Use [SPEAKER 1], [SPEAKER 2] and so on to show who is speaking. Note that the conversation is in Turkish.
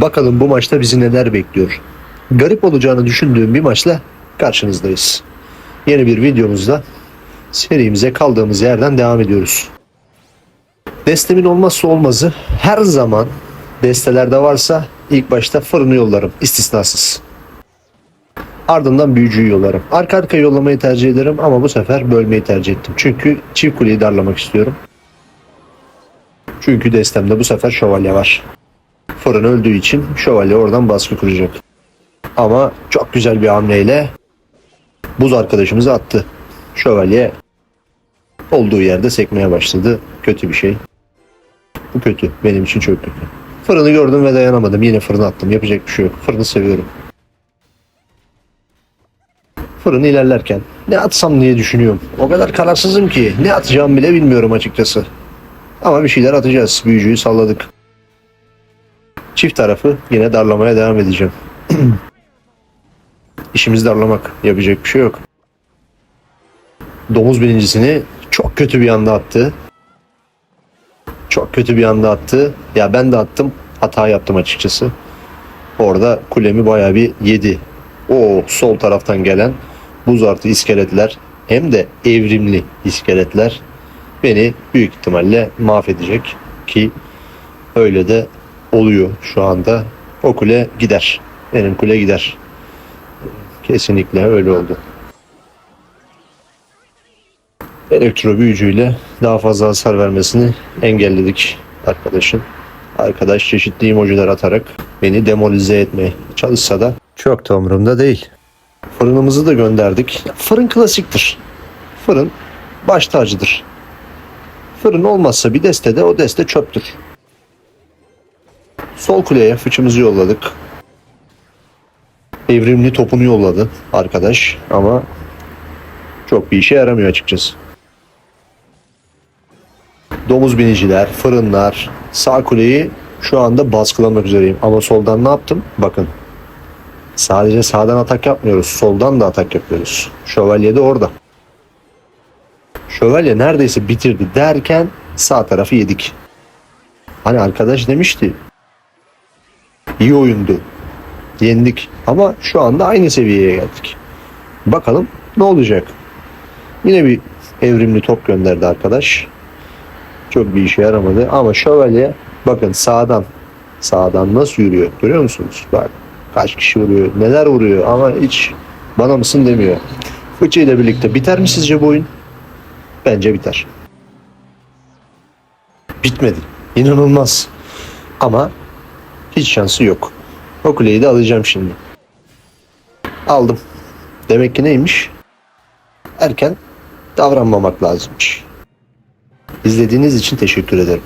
[SPEAKER 1] Bakalım bu maçta bizi neler bekliyor. Garip olacağını düşündüğüm bir maçla karşınızdayız. Yeni bir videomuzda serimize kaldığımız yerden devam ediyoruz. Destemin olmazsa olmazı her zaman destelerde varsa ilk başta fırını yollarım istisnasız. Ardından büyücüyü yollarım. Arka arkaya yollamayı tercih ederim ama bu sefer bölmeyi tercih ettim. Çünkü çift kuleyi darlamak istiyorum. Çünkü destemde bu sefer şövalye var. Fırın öldüğü için şövalye oradan baskı kuracak. Ama çok güzel bir hamleyle buz arkadaşımızı attı. Şövalye olduğu yerde sekmeye başladı. Kötü bir şey. Bu kötü. Benim için çok kötü. Fırını gördüm ve dayanamadım. Yine fırına attım. Yapacak bir şey yok. Fırını seviyorum. Fırın ilerlerken ne atsam diye düşünüyorum. O kadar kararsızım ki ne atacağımı bile bilmiyorum açıkçası. Ama bir şeyler atacağız. Büyücüyü salladık. Çift tarafı yine darlamaya devam edeceğim. İşimiz darlamak. Yapacak bir şey yok. Domuz birincisini çok kötü bir anda attı. Çok kötü bir anda attı. Ya ben de attım. Hata yaptım açıkçası. Orada kulemi bayağı bir yedi. O sol taraftan gelen buz artı iskeletler hem de evrimli iskeletler beni büyük ihtimalle mahvedecek ki öyle de oluyor şu anda. O kule gider. Benim kule gider. Kesinlikle öyle oldu. Elektro büyücüyle daha fazla hasar vermesini engelledik arkadaşın. Arkadaş çeşitli emojiler atarak beni demolize etmeye çalışsa da çok da umurumda değil. Fırınımızı da gönderdik. Fırın klasiktir. Fırın baş tacıdır. Fırın olmazsa bir destede o deste çöptür. Sol kuleye fıçımızı yolladık. Evrimli topunu yolladı arkadaş ama çok bir işe yaramıyor açıkçası. Domuz biniciler, fırınlar, sağ kuleyi şu anda baskılamak üzereyim. Ama soldan ne yaptım? Bakın. Sadece sağdan atak yapmıyoruz. Soldan da atak yapıyoruz. Şövalye de orada. Şövalye neredeyse bitirdi derken sağ tarafı yedik. Hani arkadaş demişti. İyi oyundu. Yendik. Ama şu anda aynı seviyeye geldik. Bakalım ne olacak? Yine bir evrimli top gönderdi arkadaş. Çok bir işe yaramadı ama şövalye bakın sağdan sağdan nasıl yürüyor görüyor musunuz? Bak kaç kişi vuruyor neler vuruyor ama hiç bana mısın demiyor. Fıçı ile birlikte biter mi sizce bu oyun? Bence biter. Bitmedi. İnanılmaz. Ama hiç şansı yok. O kuleyi de alacağım şimdi. Aldım. Demek ki neymiş? Erken davranmamak lazımmış. İzlediğiniz için teşekkür ederim.